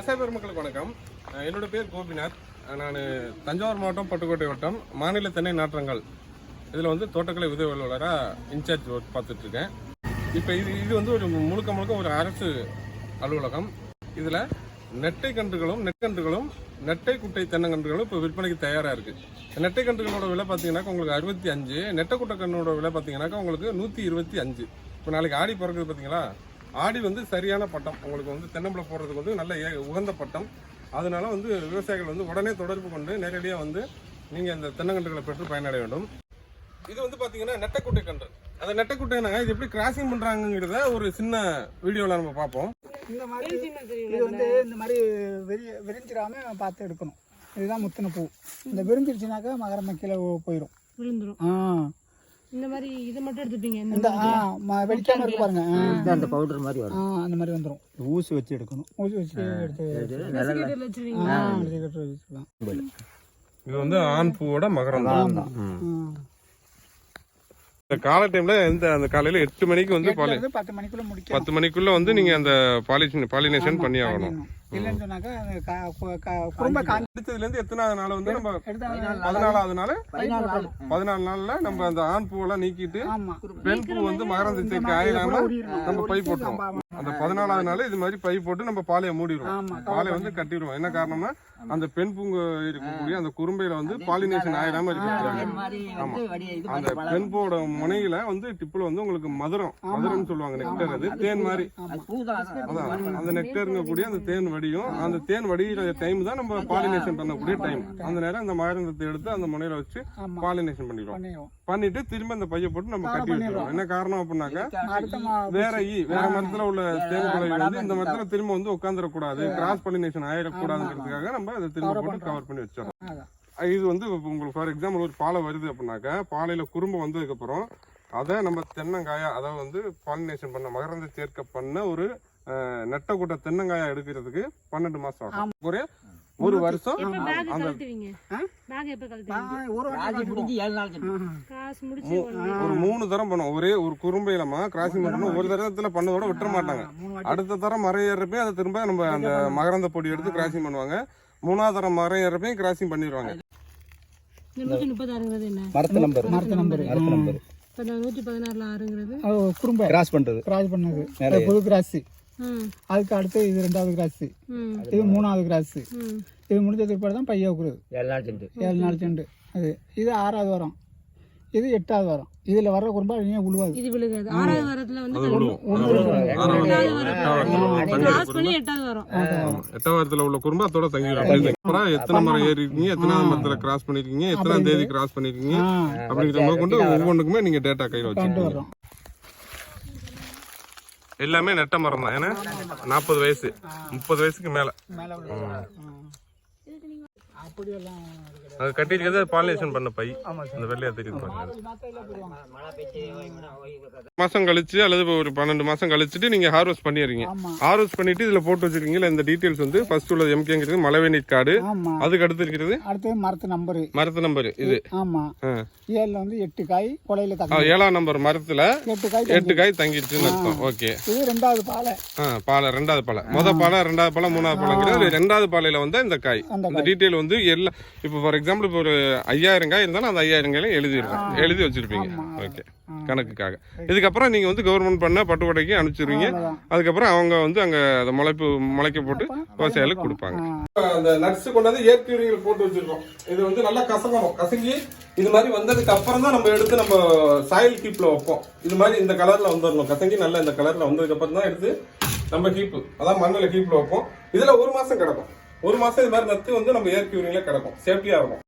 விவசாய பெருமக்களுக்கு வணக்கம். என்னோட பேர் கோபிநாத். நான் தஞ்சாவூர் மாவட்டம் பட்டுக்கோட்டை வட்டம் மாநில தென்னை நாற்றங்கள். இதில் வந்து தோட்டக்கலை உதவி அலுவலராக இன்சார்ஜ் ஒர்க் பார்த்துட்ருக்கேன். இப்போ இது இது வந்து ஒரு முழுக்க முழுக்க ஒரு அரசு அலுவலகம். இதில் நெட்டை கன்றுகளும் நெற்கன்றுகளும் நெட்டை குட்டை தென்னங்கன்றுகளும் இப்போ விற்பனைக்கு தயாராக இருக்குது நெட்டை கன்றுகளோட விலை பார்த்தீங்கன்னாக்கா உங்களுக்கு அறுபத்தி அஞ்சு நெட்டை குட்டை கண்ணோட விலை பார்த்தீங்கன்னாக்கா உங்களுக்கு நூற்றி இருபத்தி அஞ்சு. இப்போ நாளைக்கு ஆடி பிறகுது பார்த்தீங்களா ஆடி வந்து சரியான பட்டம். உங்களுக்கு வந்து தென்னம்பளை போடுறதுக்கு வந்து நல்ல ஏ- உகந்த பட்டம். அதனால வந்து விவசாயிகள் வந்து உடனே தொடர்பு கொண்டு நேரடியாக வந்து நீங்கள் இந்த தென்னங்கன்றுகளை பெற்று பயனடைய வேண்டும். இது வந்து பார்த்தீங்கன்னா நெட்டைக்குட்டை கன்று. அந்த நெட்டைக்குட்டைனா இது எப்படி கிராசிங் பண்ணுறாங்கிறத ஒரு சின்ன வீடியோவில் நம்ம பார்ப்போம். இந்த மாதிரி இது வந்து இந்த மாதிரி வெறி விரிஞ்சிடாம பார்த்து எடுக்கணும். இதுதான் முத்தின பூ. இந்த விரிஞ்சிருச்சுனாக்கா மகரந்த கீழே போயிடும் விழுந்துரும். ஆ. இந்த மாதிரி இதை மட்டும் எடுத்துப்பீங்க இந்த ஆ வெடிக்காம இருக்கு பாருங்க. ஆ. அந்த பவுடர் மாதிரி வரும். ஆ அந்த மாதிரி வந்துடும் ஊசி வச்சு எடுக்கணும். ஊசி வச்சு எடுத்து ஆ வச்சுக்கலாம். இது வந்து ஆண் பூவோட மகரம் ஆ. இந்த கால டைம்ல இந்த அந்த காலையில எட்டு மணிக்கு வந்து பாலி பத்து மணிக்குள்ள முடிக்கணும். பத்து மணிக்குள்ள வந்து நீங்க அந்த பாலிஷன் பாலினேஷன் பண்ணி ஆகணும் இல்லைன்னு சொன்னாக்கா அது கா- கு- கா- குறும்ப காஞ்சி அடிச்சதுல இருந்து எத்தனாவது நாள் வந்து நம்ம பதினாலாவது நாள். பதினாலு நாள்ல நம்ம அந்த ஆண் பூவெல்லாம் நீக்கிட்டு பெண் பூ வந்து மகரந்த சேர்க்கை ஆயிடாம நம்ம பை போட்டுருவோம். அந்த பதினாலாவது நாள் இது மாதிரி பை போட்டு நம்ம பாலையை மூடிடுவோம். ஆமா. பாலை வந்து கட்டிடுவோம். என்ன காரணம்னா அந்த பெண் பூங்க இருக்கக்கூடிய அந்த குறும்பையில வந்து பாலினேஷன் ஆயிடாம மாதிரி ஆமா. வந்து வடி இது அந்த பெண் பூவோட முனையில வந்து டிப்புல வந்து உங்களுக்கு மதுரம். மதுரம்னு சொல்லுவாங்க நெக்டர் அது. தேன் மாதிரி. அதான். அந்த நெக்டருங்க கூடிய அந்த தேன் வடியும் அந்த தேன் வடிகிற டைம் தான் நம்ம பாலினேஷன் பண்ணக்கூடிய டைம் அந்த நேரம் அந்த மகரந்தத்தை எடுத்து அந்த முனையில வச்சு பாலினேஷன் பண்ணிடுவோம். பண்ணிட்டு திரும்ப அந்த பைய போட்டு நம்ம கட்டி வச்சிருவோம். என்ன காரணம் அப்படின்னாக்கா வேற ஈ வேற மரத்துல உள்ள தேன் குலை வந்து இந்த மரத்துல திரும்ப வந்து உட்காந்துடக்கூடாது கிராஸ் பாலினேஷன் ஆயிடக்கூடாதுங்கிறதுக்காக நம்ம அதை திரும்ப போட்டு கவர் பண்ணி வச்சிடறோம். இது வந்து இப்ப உங்களுக்கு ஃபார் எக்ஸாம்பிள் ஒரு பாலை வருது அப்படின்னாக்கா பாலையில குறும்பு வந்ததுக்கு அப்புறம் அதை நம்ம தென்னங்காயா அதாவது வந்து பாலினேஷன் பண்ண மகரந்த சேர்க்கை பண்ண ஒரு நெட்டை கூட்ட தென்னங்காயா எடுக்கிறதுக்கு பன்னெண்டு மாசம் ஆகும். ஒரே ஒரு வருஷம் ஒரு மூணு தரம் பண்ணுவோம். ஒரே ஒரு குறும்பையிலமா கிராசிங் பண்ணணும் ஒரு தரத்துல பண்ணதோட விட்டுற மாட்டாங்க. அடுத்த தரம் மரம் ஏறப்பே அதை திரும்ப நம்ம அந்த மகரந்த பொடி எடுத்து கிராசிங் பண்ணுவாங்க. மூணாவது தரம் மரம் ஏறப்பையும் கிராசிங் பண்ணிடுவாங்க. மரத்து நம்பர் மரத்து நம்பர் பதினாறுல ஆறுங்கிறது குறும்ப. கிராஸ் பண்றது. கிராஸ் பண்ணது. புது கிராஸ் அதுக்கு அடுத்து இது ரெண்டாவது கிராஸ் இது மூணாவது கிராஸ் இது முடிஞ்சதுக்கு பிறகு தான் பைய வைக்கிறது ஏழு நாள் சென்று ஏழு நாள் செண்டு. அது இது ஆறாவது வாரம். இது எட்டாவது வாரம். இதுல வர்ற குறும்பா ஏன் உழுவாது. இது விழுகாது. ஆறாவது வாரத்துல வந்து அது விடுவோம் கிராஸ் பண்ணி எட்டாவது வரும். ஆமா. எட்டாம் வாரத்துல உள்ள குறும்பு அதோட தங்கிடும். அப்புறம் எத்தனை மரம் ஏறி இருக்கீங்க எத்தனாவது மரத்துல கிராஸ் பண்ணிருக்கீங்க? எத்தனாம் தேதி கிராஸ் பண்ணிருக்கீங்க? அப்படிங்கிற கொண்டு ஒவ்வொன்றுக்குமே நீங்க டேட்டா கையில வச்சுக்கோங்க. வர்றோம். எல்லாமே நெட்ட மரம் தான் ஏன்னா நாற்பது வயசு. முப்பது வயசுக்கு மேல. அப்படியெல்லாம். அது கட்டிருக்கிறது பாலினேஷன் பண்ண பை. அந்த வெள்ளையா தெரியுது மாசம் கழிச்சு அல்லது ஒரு பன்னெண்டு மாசம் கழிச்சுட்டு நீங்க ஹார்வெஸ்ட் பண்ணிடுறீங்க. ஹார்வெஸ்ட் பண்ணிட்டு இதுல போட்டு வச்சிருக்கீங்களா இந்த டீடைல்ஸ் வந்து ஃபர்ஸ்ட் உள்ளது எம்கேங்கிறது மலைவேணி காடு. அதுக்கு அடுத்து இருக்கிறது? அடுத்து மரத்து நம்பரு. மரத்து நம்பர் இது. ஆமா. ஏழுல வந்து எட்டு காய் கொலையில ஏழாம் நம்பர் மரத்துல எட்டு காய் எட்டு காய் தங்கிடுச்சுன்னு அர்த்தம். ஓகே. இது ரெண்டாவது பாலை. பாலை ரெண்டாவது பாலை. முத பாலை ரெண்டாவது பாலை மூணாவது பாலைங்கிறது ரெண்டாவது பாலையில வந்து இந்த காய். அந்த இந்த டீட்டெயில் வந்து எல்லா இப்போ ஃபார் எக்ஸாம்பிள் இப்போ ஒரு ஐயாயிரம் காய் இருந்தாலும் அந்த ஐயாயிரம் காயில எழுதிருக்கோம் எழுதி வச்சிருப்பீங்க. ஓகே கணக்குக்காக. இதுக்கப்புறம் நீங்க வந்து கவர்மெண்ட் பண்ண பட்டுக்கோட்டைக்கு அனுப்பிச்சிருவீங்க. அதுக்கப்புறம் அவங்க வந்து அங்க அதை முளைப்பு முளைக்க போட்டு விவசாயிகளுக்கு கொடுப்பாங்க. அந்த நட்ஸ் கொண்டாந்து ஏற்கீரிகள் போட்டு வச்சிருக்கோம். இது வந்து நல்லா கசங்கணும் கசங்கி இது மாதிரி வந்ததுக்கு அப்புறம் தான் நம்ம எடுத்து நம்ம சாயில் கீப்ல வைப்போம். இது மாதிரி இந்த கலர்ல வந்துடணும். கசங்கி நல்லா இந்த கலர்ல வந்ததுக்கு அப்புறம் தான் எடுத்து நம்ம கீப்பு அதான் மண்ணில் கீப்ல வைப்போம். இதுல ஒரு மாசம் கிடக்கும். ஒரு மாதம் இது மாதிரி நத்து வந்து நம்ம ஏர் கியூரிங்கில் கிடக்கும். சேஃப்டியாக இருக்கும்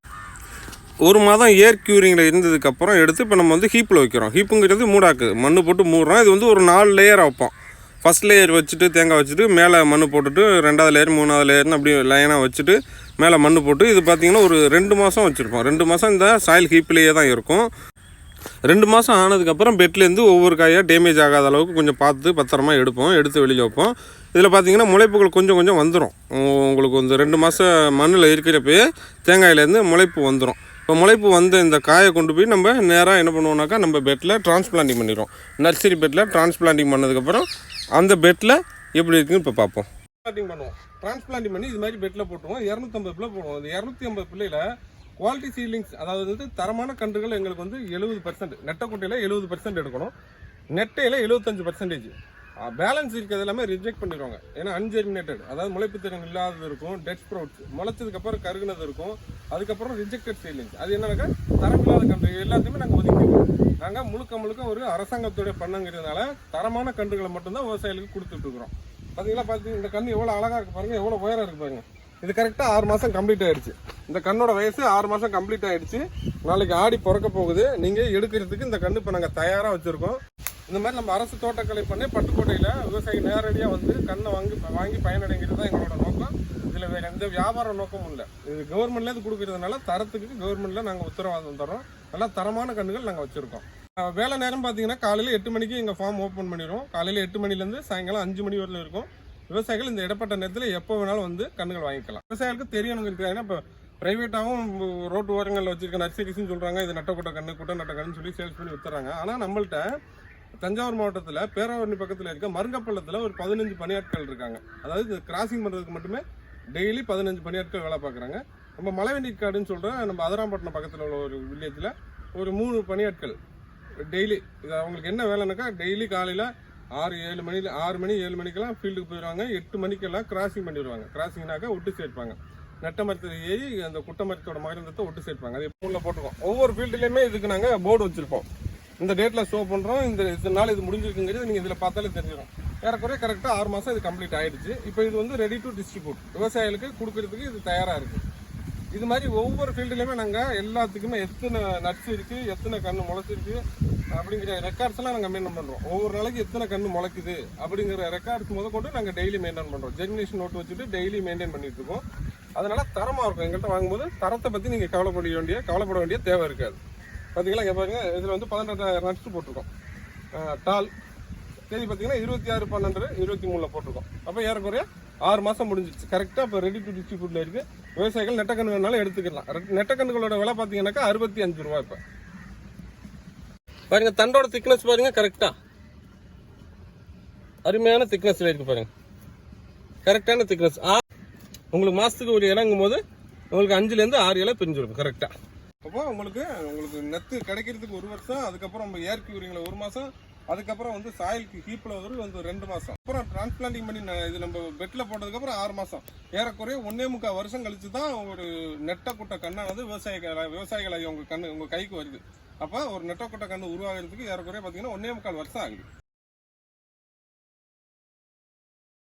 ஒரு மாதம் ஏர் கியூரிங்கில் இருந்ததுக்கப்புறம் எடுத்து இப்போ நம்ம வந்து ஹீப்பில் வைக்கிறோம். ஹீப்புங்கிறது மூடாக்கு. மண் போட்டு மூடுறோம். இது வந்து ஒரு நாலு லேயர் வைப்போம். ஃபர்ஸ்ட் லேயர் வச்சுட்டு தேங்காய் வச்சுட்டு மேலே மண் போட்டுட்டு ரெண்டாவது லேயர் மூணாவது லேயர்னு அப்படி லைனாக வச்சுட்டு மேலே மண் போட்டு இது பார்த்திங்கன்னா ஒரு ரெண்டு மாதம் வச்சுருப்போம். ரெண்டு மாதம் இந்த சாயில் ஹீப்லேயே தான் இருக்கும். ரெண்டு மாதம் ஆனதுக்கப்புறம் பெட்லேருந்து ஒவ்வொரு காயாக டேமேஜ் ஆகாத அளவுக்கு கொஞ்சம் பார்த்து பத்திரமா எடுப்போம் எடுத்து வெளியில் வைப்போம். இதில் பார்த்தீங்கன்னா முளைப்புகள் கொஞ்சம் கொஞ்சம் வந்துடும் உங்களுக்கு வந்து ரெண்டு மாதம் மண்ணில் இருக்கிறப்பயே தேங்காயிலேருந்து முளைப்பு வந்துடும் இப்போ முளைப்பு வந்த இந்த காயை கொண்டு போய் நம்ம நேராக என்ன பண்ணுவோம்னாக்கா நம்ம பெட்டில் டிரான்ஸ்பிளான்டிங் பண்ணிடுவோம் நர்சரி பெட்டில் டிரான்ஸ்பிளான்டிங் பண்ணதுக்கப்புறம் அந்த பெட்டில் எப்படி இருக்குன்னு இப்போ பார்ப்போம். பண்ணுவோம். டிரான்ஸ்பிளான்டிங் பண்ணி இது மாதிரி பெட்டில் போட்டுருவோம். இரநூத்தம்பது பிள்ளை போடுவோம். இந்த இரநூத்தி ஐம்பது பிள்ளையில குவாலிட்டி சீலிங்ஸ் அதாவது வந்து தரமான கன்றுகள் எங்களுக்கு வந்து எழுபது பர்சன்ட் நெட்டக்குட்டையில எழுபது பர்சன்ட் எடுக்கணும். நெட்டையில் எழுபத்தஞ்சு பர்சன்டேஜ் பேலன்ஸ் இருக்கிறது எல்லாமே ரிஜெக்ட் பண்ணிடுவாங்க. ஏன்னா அன்ஜெர்மினேட்டட் அதாவது முளைப்பு திறன் இல்லாதது இருக்கும் டெட் ஸ்ப்ரவுட்ஸ் முளைச்சதுக்கப்புறம் கருகுனது இருக்கும் அதுக்கப்புறம் ரிஜெக்டட் சீலிங்ஸ் அது என்னன்னாக்கா தரமில்லாத கன்று எல்லாத்தையுமே நாங்கள் ஒதுக்கிடுவோம் நாங்கள் முழுக்க முழுக்க ஒரு அரசாங்கத்துடைய பண்ணங்கிறதுனால தரமான கன்றுகளை மட்டும்தான் விவசாயிகளுக்கு கொடுத்துட்ருக்குறோம் பார்த்தீங்களா பார்த்தீங்க இந்த கன்று எவ்வளோ அழகாக இருக்கு பாருங்கள் எவ்வளோ உயரம் இருக்கு பாருங்கள் இது கரெக்டாக ஆறு மாதம் கம்ப்ளீட் ஆகிடுச்சு இந்த கண்ணோட வயசு ஆறு மாதம் கம்ப்ளீட் ஆகிடுச்சு நாளைக்கு ஆடி பிறக்க போகுது. நீங்கள் எடுக்கிறதுக்கு இந்த கன்று இப்போ நாங்கள் தயாராக வச்சுருக்கோம். இந்த மாதிரி நம்ம அரசு தோட்டக்கலை பண்ணி பட்டுக்கோட்டையில் விவசாயி நேரடியாக வந்து கண்ணை வாங்கி வாங்கி பயனடைங்கிறது தான் எங்களோட நோக்கம். இதில் வேறு எந்த வியாபார நோக்கமும் இல்லை. இது கவர்மெண்ட்லேருந்து கொடுக்கறதுனால தரத்துக்கு கவர்மெண்ட்டில் நாங்கள் உத்தரவாதம் தரோம் நல்லா தரமான கன்றுகள் நாங்கள் வச்சுருக்கோம். வேலை நேரம் பார்த்தீங்கன்னா காலையில் எட்டு மணிக்கு எங்கள் ஃபார்ம் ஓப்பன் பண்ணிடுவோம். காலையில் எட்டு மணிலேருந்து சாயங்காலம் அஞ்சு மணி வரலும் இருக்கும். விவசாயிகள் இந்த இடப்பட்ட நேரத்தில் எப்போ வேணாலும் வந்து கன்றுகள் வாங்கிக்கலாம். விவசாயிகளுக்கு தெரியணுங்கிறது ஏன்னா இப்போ ப்ரைவேட்டாகவும் ரோட்டு ஓரங்களில் வச்சிருக்க நர்சரிஸ்னு சொல்கிறாங்க இது நட்டக்கூட்ட கன்று குட்டை நட்ட கண்ணு சொல்லி சேல்ஸ் பண்ணி வித்துறாங்க. ஆனால் நம்மள்கிட்ட தஞ்சாவூர் மாவட்டத்தில் பேராவரணி பக்கத்தில் இருக்க மருங்கப்பள்ளத்தில் ஒரு பதினஞ்சு பணியாட்கள் இருக்காங்க. அதாவது இது கிராசிங் பண்ணுறதுக்கு மட்டுமே டெய்லி பதினஞ்சு பணியாட்கள் வேலை பார்க்குறாங்க. நம்ம மலைவண்டி காடுன்னு சொல்கிற நம்ம அதராம்பட்டினம் பக்கத்தில் உள்ள ஒரு வில்லேஜில் ஒரு மூணு பணியாட்கள் டெய்லி இது அவங்களுக்கு என்ன வேலைனாக்கா டெய்லி காலையில் ஆறு ஏழு மணியில் ஆறு மணி ஏழு மணிக்கெல்லாம் ஃபீல்டுக்கு போயிடுவாங்க. எட்டு மணிக்கெல்லாம் கிராசிங் பண்ணிடுவாங்க. கிராசிங்னாக்கா ஒட்டு சேர்ப்பாங்க. நெட்ட மரத்தில் ஏறி அந்த குட்டை மரத்தோட மகரந்தத்தை ஒட்டு சேர்ப்பாங்க. அது உள்ள போட்டுருக்கோம். ஒவ்வொரு ஃபீல்டுலேயுமே இதுக்கு நாங்கள் போர்டு வச்சுருப்போம். இந்த டேட்டில் ஷோ பண்ணுறோம் இந்த இத்தனை நாள் இது முடிஞ்சிருக்குங்கிறது நீங்கள் இதில் பார்த்தாலே தெரிஞ்சிடும் ஏறக்குறைய கரெக்டாக ஆறு மாதம் இது கம்ப்ளீட் ஆகிடுச்சு இப்போ இது வந்து ரெடி டு டிஸ்ட்ரிபியூட் விவசாயிகளுக்கு கொடுக்கறதுக்கு இது தயாராக இருக்குது இது மாதிரி ஒவ்வொரு ஃபீல்டுலையுமே நாங்கள் எல்லாத்துக்குமே எத்தனை நட்ஸ் இருக்குது எத்தனை கன்று முளைச்சிருக்கு அப்படிங்கிற ரெக்கார்ட்ஸ்லாம் நாங்கள் மெயின்டைன் பண்ணுறோம் ஒவ்வொரு நாளைக்கு எத்தனை கன்று முளைக்குது அப்படிங்கிற ரெக்கார்ட்ஸ் முத கொண்டு நாங்கள் டெய்லி மெயின்டைன் பண்ணுறோம் ஜெர்மினேஷன் நோட் வச்சுட்டு டெய்லி மெயின்டைன் பண்ணிட்டு இருக்கோம். அதனால தரமாக இருக்கும். எங்கள்கிட்ட வாங்கும்போது தரத்தை பற்றி நீங்கள் கவலைப்பட வேண்டிய கவலைப்பட வேண்டிய தேவை இருக்காது. பார்த்தீங்களா இங்கே பாருங்க இதில் வந்து பதினெட்டாயிரம் நட்ஸ் போட்டிருக்கோம். டால் தேதி பார்த்தீங்கன்னா இருபத்தி ஆறு பன்னெண்டு இருபத்தி மூணில் போட்டிருக்கோம். அப்போ ஏறக்குறைய ஆறு மாதம் முடிஞ்சிச்சு கரெக்டாக இப்போ ரெடி டு டிஸ்ட்ரிபியூட்டில் இருக்குது விவசாயிகள் நெட்டக்கன்று வேணாலும் எடுத்துக்கலாம். நெட்டக்கன்றுகளோட விலை பார்த்தீங்கன்னாக்கா அறுபத்தி அஞ்சு ரூபா இப்போ. பாருங்கள் தண்டோட திக்னஸ் பாருங்க கரெக்டாக அருமையான திக்னஸில் இருக்குது பாருங்கள் கரெக்டான திக்னஸ் ஆ உங்களுக்கு மாதத்துக்கு ஒரு இறங்கும் போது உங்களுக்கு அஞ்சுலேருந்து ஆறு இலை பிரிஞ்சிருக்கும் கரெக்டாக அப்போ உங்களுக்கு உங்களுக்கு நெத்து கிடைக்கிறதுக்கு ஒரு வருஷம் அதுக்கப்புறம் நம்ம இயற்கை உரிங்களை ஒரு மாதம் அதுக்கப்புறம் வந்து சாயலுக்கு ஹீப்பில் ஒரு வந்து ரெண்டு மாதம் அப்புறம் டிரான்ஸ்பிளான்டிங் பண்ணி இது நம்ம பெட்டில் போட்டதுக்கப்புறம் ஆறு மாதம் ஏறக்குறைய ஒன்னே முக்கால் வருஷம் கழிச்சு தான் ஒரு நெட்டை குட்டை கண்ணானது விவசாயிகள் விவசாயிகள் உங்கள் கண்ணு உங்கள் கைக்கு வருது. அப்போ ஒரு நெட்ட குட்டை உருவாகிறதுக்கு ஏறக்குறைய பார்த்தீங்கன்னா ஒன்னே முக்கால் வருஷம் ஆகுது.